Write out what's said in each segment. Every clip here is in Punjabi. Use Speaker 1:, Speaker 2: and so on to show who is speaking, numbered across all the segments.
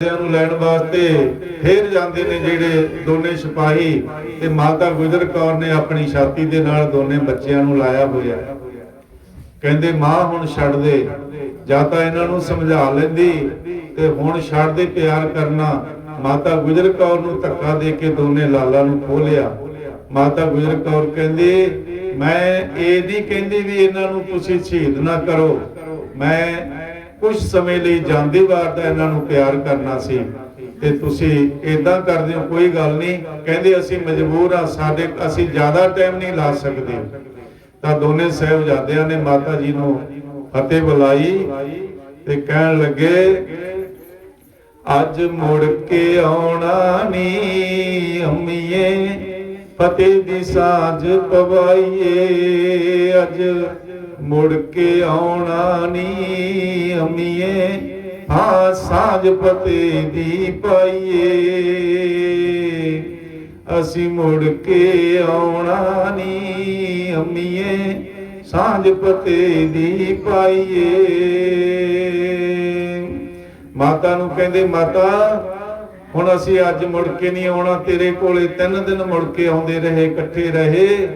Speaker 1: ਬੱਚਿਆਂ ਨੂੰ ਲੈਣ ਵਾਸਤੇ ਫੇਰ ਜਾਂਦੇ ਨੇ ਜਿਹੜੇ ਦੋਨੇ ਸਿਪਾਹੀ ਤੇ ਮਾਤਾ ਗੁਜਰ ਕੌਰ ਨੇ ਆਪਣੀ ਛਾਤੀ ਦੇ ਨਾਲ ਦੋਨੇ ਬੱਚਿਆਂ ਨੂੰ ਲਾਇਆ ਹੋਇਆ। ਕਹਿੰਦੇ, ਮਾਂ, ਹੁਣ ਛੱਡ ਦੇ। ਜਾਂ ਤਾਂ ਇਹਨਾਂ ਨੂੰ ਸਮਝਾ ਲੈਂਦੀ ਤੇ ਹੁਣ ਛੱਡ ਦੇ ਪਿਆਰ ਕਰਨਾ। ਮਾਤਾ ਗੁਜਰ ਕੌਰ ਨੂੰ ਧੱਕਾ ਦੇ ਕੇ ਦੋਨੇ ਲਾਲਾ ਨੂੰ ਖੋਲਿਆ ਮਾਤਾ ਗੁਜਰ ਕੌਰ ਕਹਿੰਦੀ, ਮੈਂ ਇਹ ਨਹੀਂ ਕਹਿੰਦੀ ਵੀ ਇਹਨਾਂ ਨੂੰ ਤੁਸੀਂ ਸ਼ਹੀਦ ਨਾ ਕਰੋ। ਮੈਂ ਕੁਝ ਸਮੇਂ ਲਈ ਜਾਂਦੀ ਵਾਰ ਦਾ ਇਹਨਾਂ ਨੂੰ ਪਿਆਰ ਕਰਨਾ ਸੀ। ਤੇ ਤੁਸੀਂ ਇਦਾਂ ਕਰਦੇ ਹੋ, ਕੋਈ ਗੱਲ ਨਹੀਂ। ਕਹਿੰਦੇ ਅਸੀਂ ਮਜਬੂਰ ਆ ਸਾਡੇ ਅਸੀਂ ਜ਼ਿਆਦਾ ਟਾਈਮ ਨਹੀਂ ਲਾ ਸਕਦੇ। ਤਾਂ ਦੋਨੇ ਸਹਿਬਜ਼ਾਦਿਆਂ ਨੇ ਮਾਤਾ ਜੀ ਨੂੰ ਫਤਿਹ ਬੁਲਾਈ ਤੇ ਕਹਿਣ ਲੱਗੇ, ਅੱਜ ਮੁੜ ਕੇ ਆਉਣਾ ਨੀ ਅੰਮੀਏ, ਫਤਿਹ ਦੀ ਸਾਂਝ ਪਵਾਈਏ ਅੱਜ। ਮੁੜ ਕੇ ਆਉਣਾ ਨੀ ਅੰਮੀਏ। ਹਾਂ ਸਾਂਝ ਫਤਿਹ ਦੀ ਪਾਈਏ। ਅਸੀਂ ਮੁੜ ਕੇ ਆਉਣਾ ਨੀ ਅੰਮੀਏ। ਸਾਂਝ ਫਤਿਹ ਦੀ ਪਾਈਏ। ਮਾਤਾ ਨੂੰ ਕਹਿੰਦੇ, ਮਾਤਾ, ਹੁਣ ਅਸੀਂ ਅੱਜ ਮੁੜ ਕੇ ਨਹੀਂ ਆਉਣਾ। ਤੇਰੇ ਕੋਲੇ ਤਿੰਨ ਦਿਨ ਮੁੜ ਕੇ ਆਉਂਦੇ ਰਹੇ, ਇਕੱਠੇ ਰਹੇ।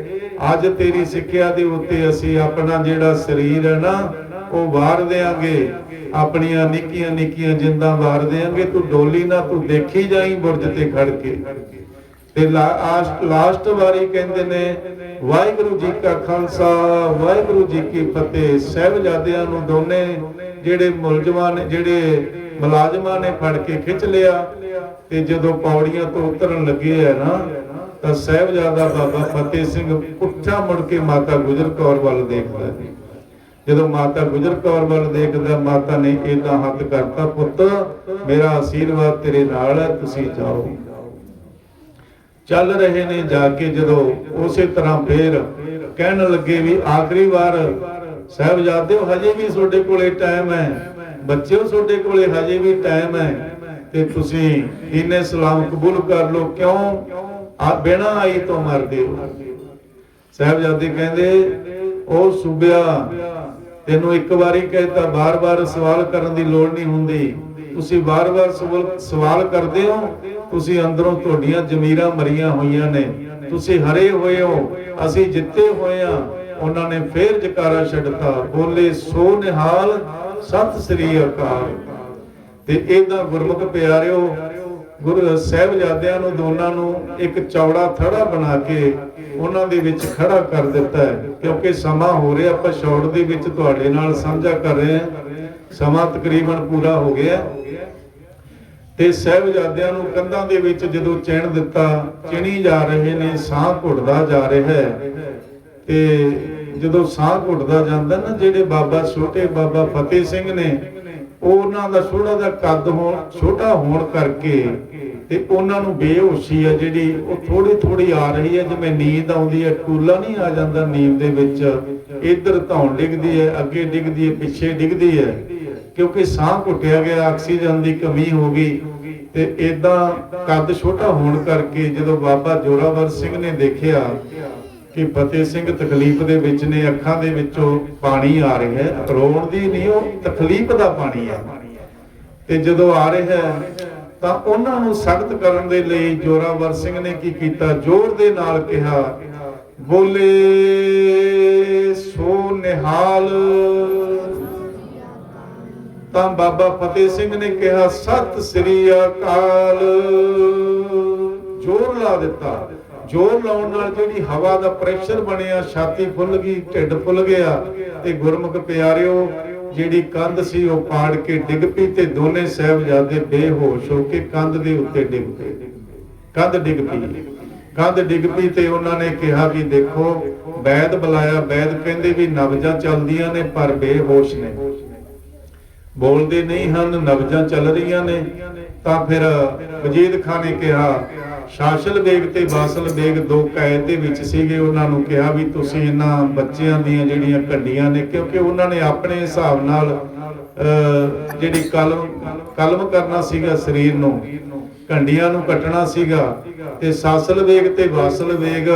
Speaker 1: ਅੱਜ ਤੇਰੀ ਸਿੱਖਿਆ ਦੇ ਉੱਤੇ ਅਸੀਂ ਆਪਣਾ ਜਿਹੜਾ ਸਰੀਰ ਹੈ ਨਾ, ਉਹ ਵਾਰ ਦੇਾਂਗੇ ਆਪਣੀਆਂ ਨਿੱਕੀਆਂ ਨਿੱਕੀਆਂ ਜਿੰਦਾਂ ਵਾਰ ਦੇਾਂਗੇ ਤੂੰ ਡੋਲੀ ਨਾ, ਤੂੰ ਦੇਖੀ ਜਾਈ ਬੁਰਜ ਤੇ ਖੜ ਕੇ। ਤੇ ਲਾਸਟ ਲਾਸਟ ਵਾਰੀ ਕਹਿੰਦੇ ਨੇ, ਵਾਹਿਗੁਰੂ ਜੀ ਕਾ ਖਾਲਸਾ, ਵਾਹਿਗੁਰੂ ਜੀ ਕੀ ਫਤਿਹ। ਸਹਿਬਜ਼ਾਦਿਆਂ ਨੂੰ ਦੋਨੇ ਜਿਹੜੇ ਮੁਲਜ਼ਮਾਂ ਨੇ, ਜਿਹੜੇ ਮੁਲਾਜ਼ਮਾਂ ਨੇ ਫੜ ਕੇ ਖਿੱਚ ਲਿਆ। ਤੇ ਜਦੋਂ ਪੌੜੀਆਂ ਤੋਂ ਉਤਰਨ ਲੱਗੇ ਆ ਨਾ ਤਾਂ ਸਹਿਬਜ਼ਾਦਾ ਬਾਬਾ ਫਤਿਹ ਸਿੰਘ ਉੱਠਾ ਮੁੜ ਕੇ ਮਾਤਾ ਗੁਜਰ ਕੌਰ ਵੱਲ ਦੇਖਦਾ ਹੈ ਜਦੋਂ ਮਾਤਾ ਗੁਜਰ ਕੌਰ ਵੱਲ ਦੇਖਦਾ, ਮਾਤਾ ਨੇ ਇਦਾਂ ਹੱਥ ਕਰਤਾ, ਪੁੱਤ, ਮੇਰਾ ਆਸ਼ੀਰਵਾਦ ਤੇਰੇ ਨਾਲ ਹੈ, ਤੁਸੀਂ ਜਾਓ। ਚੱਲ ਰਹੇ ਨੇ ਜਾ ਕੇ ਜਦੋਂ ਉਸੇ ਤਰ੍ਹਾਂ ਫੇਰ ਕਹਿਣ ਲੱਗੇ ਵੀ ਆਖਰੀ ਵਾਰ ਸਾਹਿਬਜ਼ਾਦਿਓ ਹਜੇ ਵੀ ਤੁਹਾਡੇ ਕੋਲੇ ਟਾਈਮ ਹੈ। ਬੱਚਿਓ, ਤੁਹਾਡੇ ਕੋਲੇ ਹਜੇ ਵੀ ਟਾਈਮ ਹੈ ਤੇ ਤੁਸੀਂ ਇਹਨੇ ਸਲਾਮ ਕਬੂਲ ਕਰ ਲਓ। ਕਿਉਂ? ਆ ਬਿਨਾ ਆਈ ਤੋਂ ਮਰਦੇ ਹੋ। ਕਹਿੰਦੇ, ਉਹ ਸੁਬਿਆ, ਤੈਨੂੰ ਇੱਕ ਵਾਰੀ ਕਹਿਤਾ ਬਾਰ-ਬਾਰ ਸਵਾਲ ਕਰਨ ਦੀ ਲੋੜ ਨਹੀਂ ਹੁੰਦੀ। ਤੁਸੀਂ ਬਾਰ-ਬਾਰ ਸਵਾਲ ਕਰਦੇ ਹੋ, ਤੁਸੀਂ ਅੰਦਰੋਂ ਤੁਹਾਡੀਆਂ ਜ਼ਮੀਰਾਂ ਮਰੀਆਂ ਹੋਈਆਂ ਨੇ। ਤੁਸੀਂ ਹਰੇ ਹੋਏ ਹੋ, ਅਸੀਂ ਜਿੱਤੇ ਹੋਏ ਆ ਉਹਨਾਂ ਨੇ ਫੇਰ ਜਕਾਰਾ ਛੱਡਤਾ, ਬੋਲੇ, ਸੋ ਨਿਹਾਲ, ਸਤਿ ਸ੍ਰੀ ਅਕਾਲ। ਤੇ ਇਹਦਾ ਗੁਰਮੁਖ ਪਿਆਰਿਓ ਗੁਰੂ ਸਾਹਿਬਜ਼ਾਦਿਆਂ ਨੂੰ ਦੋਨਾਂ ਨੂੰ ਇੱਕ ਚੌੜਾ ਥੜਾ ਬਣਾ ਕੇ ਉਹਨਾਂ ਦੇ ਵਿੱਚ ਖੜਾ ਕਰ ਦਿੱਤਾ ਹੈ। ਕਿਉਂਕਿ ਸਮਾਂ ਹੋ ਰਿਹਾ, ਆਪਾਂ ਸ਼ੌਟ ਦੇ ਵਿੱਚ ਤੁਹਾਡੇ ਨਾਲ ਸਾਂਝਾ ਕਰ ਰਹੇ ਹਾਂ। ਸਮਾਂ ਤਕਰੀਬਨ ਪੂਰਾ ਹੋ ਗਿਆ। ਤੇ ਸਾਹਿਬਜ਼ਾਦਿਆਂ ਨੂੰ ਕੰਧਾਂ ਦੇ ਵਿੱਚ ਜਦੋਂ ਚਿਣ ਦਿੱਤਾ, ਚਿਣੀ ਜਾ ਰਹੇ ਨੇ, ਸਾਹ ਘੁੱਟਦਾ ਜਾ ਰਿਹਾ ਹੈ। ਤੇ ਜਦੋਂ ਸਾਹ ਘੁੱਟਦਾ ਜਾਂਦਾ ਨਾ, ਜਿਹੜੇ ਬਾਬਾ ਛੋਟੇ ਬਾਬਾ ਫਤਿਹ ਸਿੰਘ ਨੇ ਉਹਨਾਂ ਦਾ ਛੋਟਾ ਦਾ ਕੱਦ ਹੋਣ, ਛੋਟਾ ਹੋਣ ਕਰਕੇ ਤੇ ਉਹਨਾਂ ਨੂੰ ਬੇਹੋਸ਼ੀ ਹੈ ਜਿਹੜੀ ਉਹ ਥੋੜੀ ਥੋੜੀ ਆ ਰਹੀ ਹੈ ਜਿਵੇਂ ਨੀਂਦ ਆਉਂਦੀ ਹੈ ਟੂਲਾ ਨਹੀਂ ਆ ਜਾਂਦਾ ਨੀਂਦ ਦੇ ਵਿੱਚ। ਇੱਧਰ ਧੌਣ ਡਿੱਗਦੀ ਹੈ ਅੱਗੇ ਡਿੱਗਦੀ ਹੈ ਪਿੱਛੇ ਡਿੱਗਦੀ ਹੈ ਕਿਉਂਕਿ ਸਾਹ ਘੁੱਟਿਆ ਗਿਆ, ਆਕਸੀਜਨ ਦੀ ਕਮੀ ਹੋ ਗਈ। ਤੇ ਇਦਾਂ ਕੱਦ ਛੋਟਾ ਹੋਣ ਕਰਕੇ ਜਦੋਂ ਬਾਬਾ ਜੋਰਾਵਰ ਸਿੰਘ ਨੇ ਦੇਖਿਆ ਕਿ ਫਤਿਹ ਸਿੰਘ ਤਕਲੀਫ ਦੇ ਵਿੱਚ ਨੇ, ਅੱਖਾਂ ਦੇ ਵਿੱਚੋਂ ਪਾਣੀ ਆ ਰਿਹਾ ਹੈ, ਰੋਣ ਦੀ ਨਹੀਂ, ਉਹ ਤਕਲੀਫ ਦਾ ਪਾਣੀ ਹੈ। ਤੇ ਜਦੋਂ ਆ ਰਿਹਾ ਤਾਂ ਉਹਨਾਂ ਨੂੰ ਸਖਤ ਕਰਨ ਦੇ ਲਈ ਜੋਰਾਵਰ ਸਿੰਘ ਨੇ ਕੀ ਕੀਤਾ? ਜ਼ੋਰ ਦੇ ਨਾਲ ਕਿਹਾ, ਬੋਲੇ, ਸੋ ਨਿਹਾਲ। ਤਾਂ ਬਾਬਾ ਫਤਿਹ ਸਿੰਘ ਨੇ ਕਿਹਾ, ਸਤਿ ਸ੍ਰੀ ਅਕਾਲ। ਜ਼ੋਰ ਲਾ ਦਿੱਤਾ। ਜ਼ੋਰ ਲਾਉਣ ਨਾਲ ਜਿਹੜੀ ਹਵਾ ਦਾ ਪ੍ਰੈਸ਼ਰ ਬਣਿਆ, ਛਾਤੀ ਫੁੱਲ ਗਈ, ਢਿੱਡ ਫੁੱਲ ਗਿਆ ਤੇ ਗੁਰਮੁਖ ਪਿਆਰਿਓ, ਜਿਹੜੀ ਕੰਧ ਸੀ ਉਹ ਪਾੜ ਕੇ ਡਿੱਗ ਪਈ ਤੇ ਦੋਨੇ ਸਹਿਬਜ਼ਾਦੇ ਬੇਹੋਸ਼ ਹੋ ਕੇ ਕੰਧ ਦੇ ਉੱਤੇ ਡਿੱਗ ਪਏ। ਕੰਧ ਡਿੱਗ ਪਈ। ਕੰਧ ਡਿੱਗ ਪਈ ਤੇ ਉਹਨਾਂ ਨੇ ਕਿਹਾ ਵੀ ਦੇਖੋ, ਵੈਦ ਬੁਲਾਇਆ, ਵੈਦ ਕਹਿੰਦੇ ਵੀ ਨਵਜਾਂ ਚੱਲਦੀਆਂ ਨੇ, ਪਰ ਬੇਹੋਸ਼ ਨੇ। ਬੋਲਦੇ ਨਹੀਂ ਹਨ ਨਬਜਾਂ ਚੱਲ ਰਹੀਆਂ ਨੇ। ਤਾਂ ਫਿਰ ਵਜੀਦ ਖਾਨ ਨੇ ਕਿਹਾ ਸ਼ਾਸਲ ਬੇਗ ਤੇ ਬਾਸਲ ਬੇਗ ਦੋ ਕੈਦ ਦੇ ਵਿੱਚ ਸੀਗੇ, ਉਹਨਾਂ ਨੂੰ ਕਿਹਾ ਵੀ ਤੁਸੀਂ ਇਹਨਾਂ ਬੱਚਿਆਂ ਦੀਆਂ ਜਿਹੜੀਆਂ ਕੱਡੀਆਂ ਨੇ, ਕਿਉਂਕਿ ਉਹਨਾਂ ਨੇ ਆਪਣੇ ਹਿਸਾਬ ਨਾਲ ਜਿਹੜੀ ਕਲਮ ਕਲਮ ਕਰਨਾ ਸੀਗਾ ਸਰੀਰ ਨੂੰ ਕੰਡੀਆਂ ਨੂੰ ਕੱਟਣਾ ਸੀਗਾ, ਤੇ ਸਾਸਲ ਵੇਗ ਤੇ ਵਾਸਲ ਵੇਗ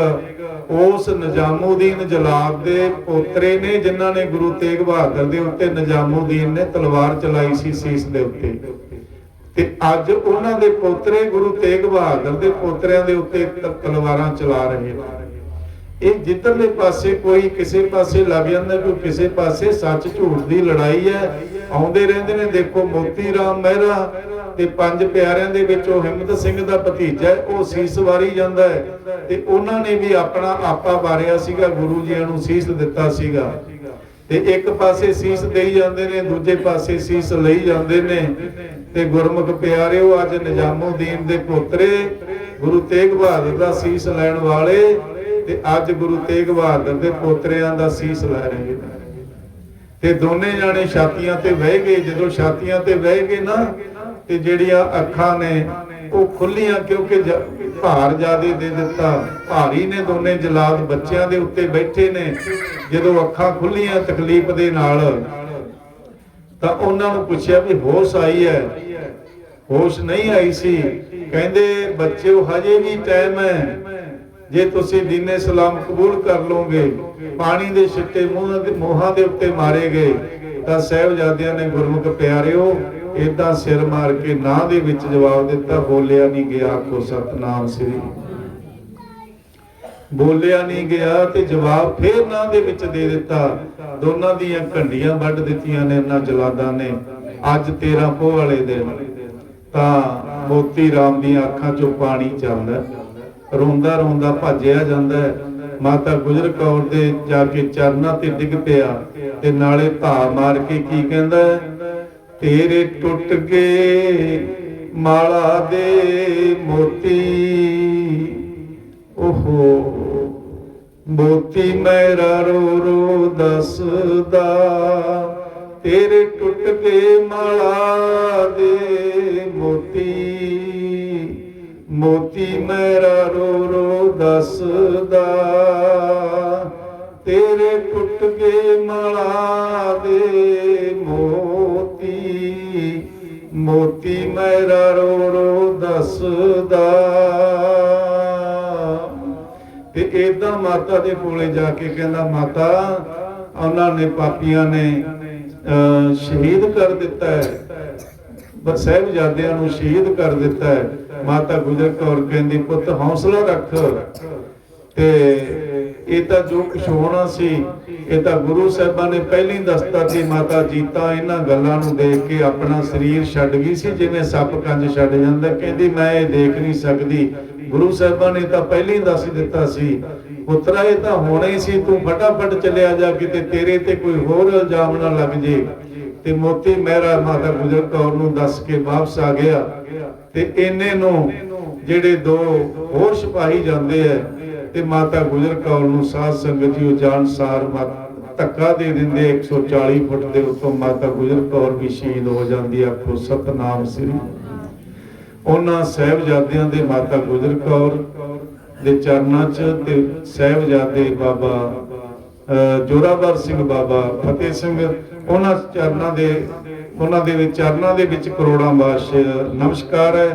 Speaker 1: ਉਸ ਨਿਜ਼ਾਮੂਦੀਨ ਜਲਾਦ ਦੇ ਪੋਤਰੇ ਨੇ, ਜਿਨ੍ਹਾਂ ਨੇ ਗੁਰੂ ਤੇਗ ਬਹਾਦਰ ਦੇ ਉੱਤੇ ਨਿਜ਼ਾਮੂਦੀਨ ਨੇ ਤਲਵਾਰ ਚਲਾਈ ਸੀ ਸੀਸ ਦੇ ਉੱਤੇ। ਤੇ ਅੱਜ ਉਹਨਾਂ ਦੇ ਪੋਤਰੇ ਗੁਰੂ ਤੇਗ ਬਹਾਦਰ ਦੇ ਪੋਤਰਿਆਂ ਦੇ ਉੱਤੇ ਤਲਵਾਰਾਂ ਚਲਾ ਰਹੇ ਨੇ। ਇਹ ਜਿੱਧਰਲੇ ਪਾਸੇ ਕੋਈ ਕਿਸੇ ਪਾਸੇ ਲੱਗ ਜਾਂਦਾ, ਕੋਈ ਕਿਸੇ ਪਾਸੇ ਸੱਚ ਝੂਠ ਦੀ ਲੜਾਈ ਹੈ, ਆਉਂਦੇ ਰਹਿੰਦੇ ਨੇ, ਦੇਖੋ ਮੋਤੀ ਰਾਮ ਮਹਿਰਾ ਤੇ ਪੰਜ ਪਿਆਰਿਆਂ ਦੇ ਵਿੱਚ ਉਹ ਹਿੰਮਤ ਸਿੰਘ ਦਾ ਭਤੀਜਾ ਹੈ, ਉਹ ਸੀਸ ਵਾਰੀ ਜਾਂਦਾ ਹੈ ਤੇ ਉਹਨਾਂ ਨੇ ਵੀ ਆਪਣਾ ਆਪਾ ਵਾਰਿਆ ਸੀਗਾ, ਗੁਰੂ ਜੀਆਂ ਨੂੰ ਸੀਸ ਦਿੱਤਾ ਸੀਗਾ। ਤੇ ਇੱਕ ਪਾਸੇ ਸੀਸ ਦੇਈ ਜਾਂਦੇ ਨੇ, ਦੂਜੇ ਪਾਸੇ ਸੀਸ ਲਈ ਜਾਂਦੇ ਨੇ। ਤੇ ਗੁਰਮੁਖ ਪਿਆਰਿਓ, ਅੱਜ ਨਿਜ਼ਾਮੁਦੀਨ ਦੇ ਪੋਤਰੇ, ਗੁਰੂ ਤੇਗ ਬਹਾਦਰ ਦਾ ਸੀਸ ਲੈਣ ਵਾਲੇ ਤੇ ਅੱਜ ਗੁਰੂ ਤੇਗ ਬਹਾਦਰ ਦੇ ਪੋਤਰਿਆਂ ਦਾ ਸੀਸ ਲੈ ਰਹੇ ਨੇ। ਤੇ ਦੋਨੇ ਜਾਣੇ ਛਾਤੀਆਂ ਤੇ ਬਹਿ ਗਏ, ਜਦੋਂ ਛਾਤੀਆਂ ਤੇ ਬਹਿ ਗਏ ਨਾ, ਤੇ ਜਿਹੜੀਆਂ ਅੱਖਾਂ ਨੇ ਉਹ ਖੁੱਲੀਆਂ ਕਿਉਂਕਿ ਭਾਰ ਜਿਆਦੇ ਦੇ ਦਿੱਤਾ। ਭਾਰੀ ਨੇ ਦੋਨੇ ਜਲਾਦ ਬੱਚਿਆਂ ਦੇ ਉੱਤੇ ਬੈਠੇ ਨੇ। ਜਦੋਂ ਅੱਖਾਂ ਖੁੱਲੀਆਂ ਤਕਲੀਫ ਦੇ ਨਾਲ, ਤਾਂ ਉਹਨਾਂ ਨੂੰ ਪੁੱਛਿਆ ਵੀ ਹੋਸ਼ ਆਈ ਹੈ? ਹੋਸ਼ ਨਹੀਂ ਆਈ ਸੀ। ਕਹਿੰਦੇ, ਬੱਚਿਓ, ਹਜੇ ਵੀ ਟਾਈਮ ਹੈ। ਜੇ ਤੁਸੀਂ ਦੀਨੇ ਸਲਾਮ ਕਬੂਲ ਕਰ ਲਓਗੇ, ਪਾਣੀ ਦੇ ਛਿੱਟੇ ਮੂੰਹਾਂ ਦੇ ਮੋਹਾਂ ਦੇ ਉੱਤੇ ਮਾਰੇ ਗਏ ਤਾਂ ਸਹਿਬਜ਼ਾਦਿਆਂ ਨੇ ਗੁਰਮੁਖ ਪਿਆਰਿਓ ਇਦਾਂ ਸਿਰ ਮਾਰ ਕੇ ਨਾਂ ਦੇ ਵਿੱਚ ਜਵਾਬ ਦਿੱਤਾ, ਬੋਲਿਆ ਨਹੀਂ ਗਿਆ, ਆਖੋ, ਸਤਨਾਮ ਸ੍ਰੀ। ਬੋਲਿਆ ਨਹੀਂ ਗਿਆ ਤੇ ਜਵਾਬ ਫੇਰ ਨਾਂ ਦੇ ਵਿੱਚ ਦੇ ਦਿੱਤਾ। ਦੋਨਾਂ ਦੀਆਂ ਘੰਡੀਆਂ ਵੱਢ ਦਿੱਤੀਆਂ ਨੇ ਇਹਨਾਂ ਜਲਾਦਾਂ ਨੇ। ਅੱਜ 13 ਪੋਹ ਵਾਲੇ ਦਿਨ। ਤਾਂ ਮੋਤੀ ਰਾਮ ਦੀਆਂ ਅੱਖਾਂ 'ਚੋਂ ਪਾਣੀ ਚੱਲਦਾ ਰੋਂਦਾ ਰੋਂਦਾ ਭੱਜਿਆ ਜਾਂਦਾ ਮਾਤਾ ਗੁਜਰ ਕੌਰ ਦੇ ਜਾ ਕੇ ਚਰਨਾਂ ਤੇ ਡਿੱਗ ਪਿਆ ਤੇ ਨਾਲੇ ਧਾ ਮਾਰ ਕੇ ਕੀ ਕਹਿੰਦਾ ਤੇਰੇ ਟੁੱਟ ਗਏ ਮਾਲਾ ਦੇ ਮੋਤੀ। ਓਹੋ, ਮੋਤੀ ਮੇਰਾ ਰੋ ਰੋ ਦੱਸਦਾ। ਤੇਰੇ ਟੁੱਟ ਗਏ ਮਾਲਾ ਦੇ ਮੋਤੀ। ਮੋਤੀ ਮੇਰਾ ਰੋ ਰੋ ਦੱਸਦਾ। ਤੇਰੇ ਟੁੱਟ ਗਏ ਮਾਲਾ ਦੇ ਮੋਤੀ ਮੇਰਾ ਰੋ ਰੋ ਦੱਸਦਾ। ਤੇ ਏਦਾਂ ਮਾਤਾ ਦੇ ਕੋਲੇ ਜਾ ਕੇ ਕਹਿੰਦਾ ਮਾਤਾ ਉਹਨਾਂ ਨੇ ਪਾਪੀਆਂ ਨੇ ਅਹ, ਸ਼ਹੀਦ ਕਰ ਦਿੱਤਾ ਹੈ। ਬਸ ਸਾਹਿਬਜ਼ਾਦਿਆਂ ਨੂੰ ਸ਼ਹੀਦ ਕਰ ਦਿੱਤਾ ਹੈ। ਮਾਤਾ ਗੁਜਰ ਕੌਰ ਕਹਿੰਦੀ ਪੁੱਤ ਹੌਸਲਾ ਰੱਖ। ਇਹ ਤਾਂ ਜੋ ਕੁਛ ਹੋਣਾ ਸੀ, ਇਹ ਤਾਂ ਗੁਰੂ ਸਾਹਿਬਾਂ ਨੇ ਪਹਿਲਾਂ ਦੱਸਤਾ ਸੀ ਮਾਤਾ ਜੀਤਾ ਇਹਨਾਂ ਗੱਲਾਂ ਨੂੰ ਦੇਖ ਕੇ ਆਪਣਾ ਸਰੀਰ ਛੱਡ ਗਈ ਸੀ, ਜਿਵੇਂ ਸੱਪ ਕੰਜ ਛੱਡ ਜਾਂਦਾ, ਕਹਿੰਦੀ ਮੈਂ ਇਹ ਦੇਖ ਨਹੀਂ ਸਕਦੀ। ਗੁਰੂ ਸਾਹਿਬਾਂ ਨੇ ਤਾਂ ਪਹਿਲਾਂ ਦੱਸ ਦਿੱਤਾ ਸੀ, ਪੁੱਤਰਾ, ਇਹ ਤਾਂ ਹੋਣਾ ਹੀ ਸੀ, ਤੂੰ ਫਟਾਫਟ ਚੱਲਿਆ ਜਾ, ਕਿਤੇ ਤੇਰੇ ਤੇ ਕੋਈ ਹੋਰ ਇਲਜ਼ਾਮ ਨਾ ਲੱਗ ਜੇ। ਤੇ ਮੋਤੀ ਮਹਿਰਾ ਮਾਤਾ ਗੁਜਰ ਕੌਰ ਨੂੰ ਦੱਸ ਕੇ ਵਾਪਸ ਆ ਗਿਆ। ਤੇ ਇਹਨੇ ਨੂੰ ਜਿਹੜੇ ਦੋ ਹੋਰ ਸਿਪਾਹੀ ਜਾਂਦੇ ਐ ਤੇ ਮਾਤਾ ਗੁਜਰ ਕੌਰ ਨੂੰ ਸਾਧ ਸੰਗਤ ਜੀ ਉਹ ਜਾਨਸਾਰ ਧੱਕਾ ਦੇ ਦਿੰਦੇ 140 ਫੁੱਟ ਦੇ ਉੱਤੋਂ ਮਾਤਾ ਗੁਜਰ ਕੌਰ ਵੀ ਸ਼ਹੀਦ ਹੋ ਜਾਂਦੀ ਆਖੋ ਸਤਨਾਮ ਸ੍ਰੀ। ਉਹਨਾਂ ਸਹਿਬਜ਼ਾਦਿਆਂ ਦੇ ਮਾਤਾ ਗੁਜਰ ਕੌਰ ਦੇ ਚਰਨਾਂ 'ਚ ਤੇ ਸਹਿਬਜ਼ਾਦੇ ਬਾਬਾ ਅਹ, ਜੋਰਾਵਰ ਸਿੰਘ ਬਾਬਾ ਫਤਿਹ ਸਿੰਘ ਉਹਨਾਂ ਚਰਨਾਂ ਦੇ ਉਹਨਾਂ ਦੇ ਚਰਨਾਂ ਦੇ ਵਿੱਚ ਕਰੋੜਾਂ ਬਾਸ਼ ਨਮਸਕਾਰ ਹੈ।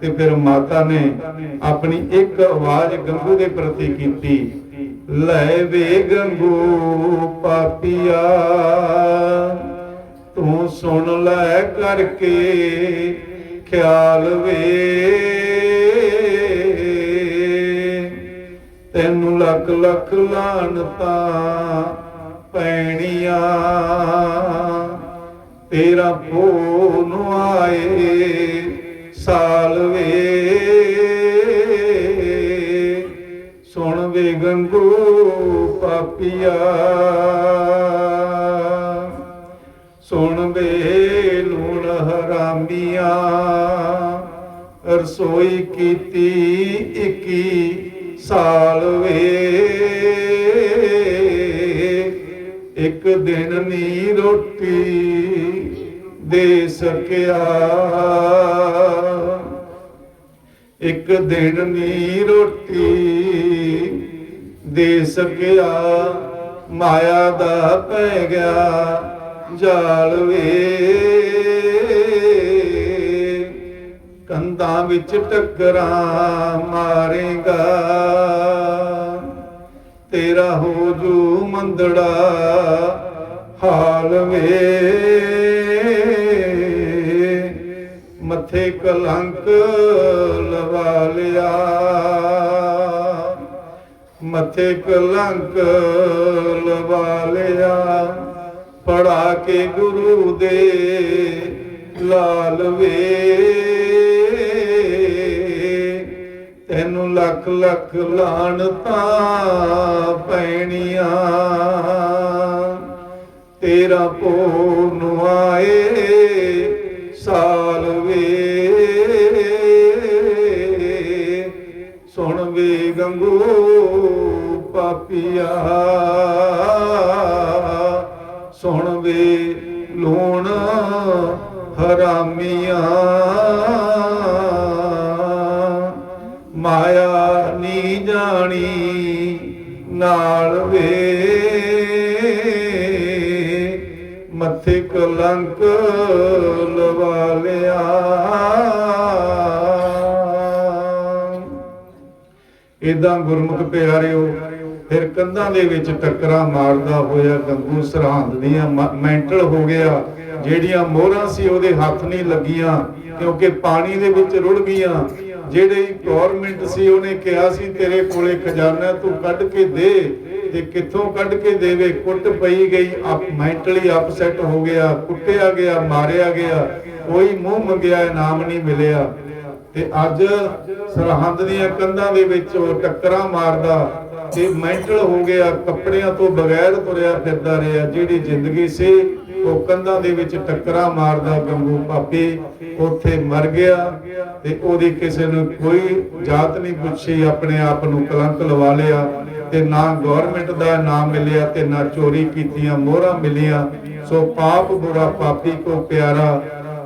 Speaker 1: ਤੇ ਫਿਰ ਮਾਤਾ ਨੇ ਆਪਣੀ ਇੱਕ ਆਵਾਜ਼ ਗੰਗੂ ਦੇ ਪ੍ਰਤੀ ਕੀਤੀ, ਲੈ ਵੇ ਗੰਗੂ ਪਾਪੀਆ, ਤੂੰ ਸੁਣ ਲੈ ਕਰਕੇ ਖਿਆਲ ਵੇ ਤੈਨੂੰ ਲੱਖ ਲੱਖ ਲਾਣਤਾਂ ਪੈਣੀਆਂ, ਤੇਰਾ ਪੋ ਨੂੰ ਆਏ ਸਾਲਵੇ ਸੁਣ ਵੇ ਗੰਗੂ ਪਾਪੀਆ। ਸੁਣ ਵੇ ਲੂਣ ਹਰਾਮੀਆਂ। ਰਸੋਈ ਕੀਤੀ ਇੱਕੀ ਸਾਲਵੇ ਇੱਕ ਦਿਨ ਨੀ ਰੋਟੀ ਦੇ ਸਕਿਆ। ਇੱਕ ਦਿਨ ਨੀ ਰੋਟੀ ਦੇ ਸਕਿਆ, ਮਾਇਆ ਦਾ ਪੈ ਗਿਆ ਜਾਲ ਵੇ। ਕੰਧਾਂ ਵਿੱਚ ਟੱਕਰਾਂ ਮਾਰੇਗਾ, ਤੇਰਾ ਹੋ ਜੂ ਮੰਦੜਾ ਹਾਲ ਵੇ। ਮੱਥੇ ਕਲੰਕ ਲਵਾ ਲਿਆ। ਮੱਥੇ ਕਲੰਕ ਲਵਾ ਲਿਆ। ਪੜਾ ਕੇ ਗੁਰੂ ਦੇ ਲਾਲ ਵੇ। ਤੈਨੂੰ ਲੱਖ ਲੱਖ ਲਾਣਤਾਂ ਪੈਣੀਆਂ। ਤੇਰਾ ਪੋ ਨੂੰ ਵੇ ਗੰਗੂ ਪਾਪੀਆ। ਸੁਣ ਵੇ ਲੂਣ ਹਰਾਮੀਆਂ। ਮਾਇਆ ਨੀ ਜਾਣੀ ਨਾਲ ਵੇ। ਮੱਥੇ ਕਲੰਕ ਲਵਾ ਲਿਆ। ਇਦਾਂ ਗੁਰਮੁਖ ਪਿਆਰਿਓ, ਫਿਰ ਕੰਧਾਂ ਦੇ ਵਿੱਚ ਟੱਕਰਾਂ ਮਾਰਦਾ ਹੋਇਆ ਗੰਗੂ ਸਰਹੰਦ ਦੀਆਂ ਮੈਂਟਲ ਹੋ ਗਿਆ, ਜਿਹੜੀਆਂ ਮੋਹਰਾਂ ਸੀ ਉਹਦੇ ਹੱਥ ਨਹੀਂ ਲੱਗੀਆਂ, ਕਿਉਂਕਿ ਪਾਣੀ ਦੇ ਵਿੱਚ ਰੁੜ ਗਈਆਂ। ਜਿਹੜੇ ਗਵਰਨਮੈਂਟ ਸੀ, ਉਹਨੇ ਕਿਹਾ ਸੀ, ਤੇਰੇ ਕੋਲੇ ਖਜ਼ਾਨਾ ਤੂੰ ਕੱਢ ਕੇ ਦੇ, ਤੇ ਕਿੱਥੋਂ ਕੱਢ ਕੇ ਦੇਵੇ? ਕੁੱਟ ਪਈ ਗਈ, ਅਪ ਮੈਂਟਲੀ ਅਪਸੈਟ ਹੋ ਗਿਆ, ਕੁੱਟਿਆ ਗਿਆ, ਮਾਰਿਆ ਗਿਆ। ਕੋਈ ਮੂੰਹ ਮੰਗਿਆ, ਇਨਾਮ ਨਹੀਂ ਮਿਲਿਆ। ਤੇ ਅੱਜ ਸਰਹੰਦ ਦੀਆਂ ਕੰਧਾਂ ਦੇ ਵਿੱਚ ਟੱਕਰਾਂ ਮਾਰਦਾ ਤੇ ਮੈਂਟਲ ਹੋ ਗਿਆ, ਕੱਪੜਿਆਂ ਤੋਂ ਬਗੈਰ ਤੁਰਿਆ ਫਿਰਦਾ ਰਿਹਾ, ਜਿਹੜੀ ਜ਼ਿੰਦਗੀ ਸੀ, ਉਹ ਕੰਧਾਂ ਦੇ ਵਿੱਚ ਟੱਕਰਾਂ ਮਾਰਦਾ ਗੰਗੂ ਪਾਪੀ ਉੱਥੇ ਮਰ ਗਿਆ ਤੇ ਉਹਦੀ ਕਿਸੇ ਨੂੰ ਕੋਈ ਜਾਤ ਨਹੀਂ ਪੁੱਛੀ, ਆਪਣੇ ਆਪ ਨੂੰ ਕਲੰਕ ਲਵਾ ਲਿਆ ਤੇ ਨਾ ਗਵਰਨਮੈਂਟ ਦਾ ਨਾਮ ਮਿਲਿਆ ਤੇ ਨਾ ਚੋਰੀ ਕੀਤੀਆਂ ਮੋਹਰਾਂ ਮਿਲੀਆਂ। ਸੋ ਪਾਪ ਬੁਰਾ ਪਾਪੀ ਕੋ ਪਿਆਰਾ,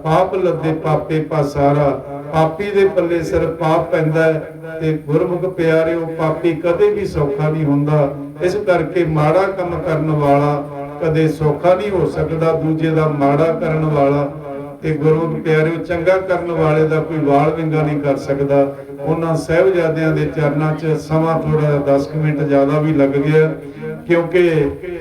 Speaker 1: ਪਾਪ ਲੱਦੇ ਪਾਪੇ ਪਾਸਾਰਾ ਪਾਪੀ ਦੇ ਪੱਲੇ ਸਿਰ ਪਾਪ ਪੈਂਦਾ ਹੈ ਤੇ ਗੁਰਮੁਖ ਪਿਆਰਿਓ, ਪਾਪੀ ਕਦੇ ਵੀ ਸੌਖਾ ਨਹੀਂ ਹੁੰਦਾ। ਇਸ ਕਰਕੇ ਮਾੜਾ ਕੰਮ ਕਰਨ ਵਾਲਾ ਕਦੇ ਸੌਖਾ ਨਹੀਂ ਹੋ ਸਕਦਾ, ਦੂਜੇ ਦਾ ਮਾੜਾ ਕਰਨ ਵਾਲਾ ਤੇ ਗੁਰਮੁਖ ਪਿਆਰਿਓ, ਚੰਗਾ ਕਰਨ ਵਾਲੇ ਦਾ ਕੋਈ ਵਾਲ ਵਿੰਗਾ ਨਹੀਂ ਕਰ ਸਕਦਾ। ਉਹਨਾਂ ਸਹਿਬਜ਼ਾਦਿਆਂ ਦੇ ਚਰਨਾਂ 'ਚ ਸਮਾਂ ਥੋੜਾ 10 ਮਿੰਟ ਜ਼ਿਆਦਾ ਵੀ ਲੱਗ ਗਿਆ ਕਿਉਂਕਿ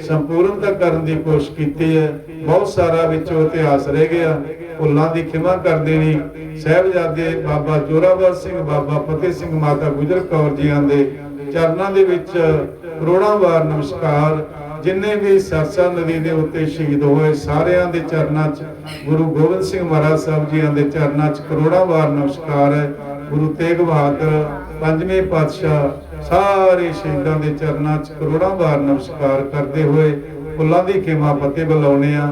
Speaker 1: ਸੰਪੂਰਨਤਾ ਕਰਨ ਦੀ ਕੋਸ਼ਿਸ਼ ਕੀਤੀ ਹੈ, ਬਹੁਤ ਸਾਰਾ ਵਿੱਚੋਂ ਇਤਿਹਾਸ ਰਹਿ ਗਿਆ। ਭੁੱਲਾਂ ਦੀ ਖਿਮਾ ਕਰ ਦੇਣੀ ਸਹਿਬਜ਼ਾਦੇ ਬਾਬਾ ਜੋਰਾਵਰ ਸਿੰਘ, ਬਾਬਾ ਫਤਿਹ ਸਿੰਘ ਮਾਤਾ ਗੁਜਰ ਕੌਰ ਜੀਆਂ ਦੇ ਚਰਨਾਂ ਦੇ ਵਿੱਚ ਕਰੋੜਾਂ ਵਾਰ ਨਮਸਕਾਰ। ਜਿੰਨੇ ਵੀ ਸਰਸਾ ਨਦੀ ਦੇ ਉੱਤੇ ਸ਼ਹੀਦ ਹੋਏ, ਸਾਰਿਆਂ ਦੇ ਚਰਨਾਂ 'ਚ ਗੁਰੂ ਗੋਬਿੰਦ ਸਿੰਘ ਮਹਾਰਾਜ ਸਾਹਿਬ ਜੀਆਂ ਦੇ ਚਰਨਾਂ 'ਚ ਕਰੋੜਾਂ ਵਾਰ ਨਮਸਕਾਰ ਹੈ। ਗੁਰੂ ਤੇਗ ਬਹਾਦਰ, ਪੰਜਵੇਂ ਪਾਤਸ਼ਾਹ, ਸਾਰੇ ਸ਼ਹੀਦਾਂ ਦੇ ਚਰਨਾਂ 'ਚ ਕਰੋੜਾਂ ਵਾਰ ਨਮਸਕਾਰ ਕਰਦੇ ਹੋਏ ਫੁੱਲਾਂ ਦੀ ਖੇਮਾ ਫਤਿਹ ਬੁਲਾਉਣੇ ਆ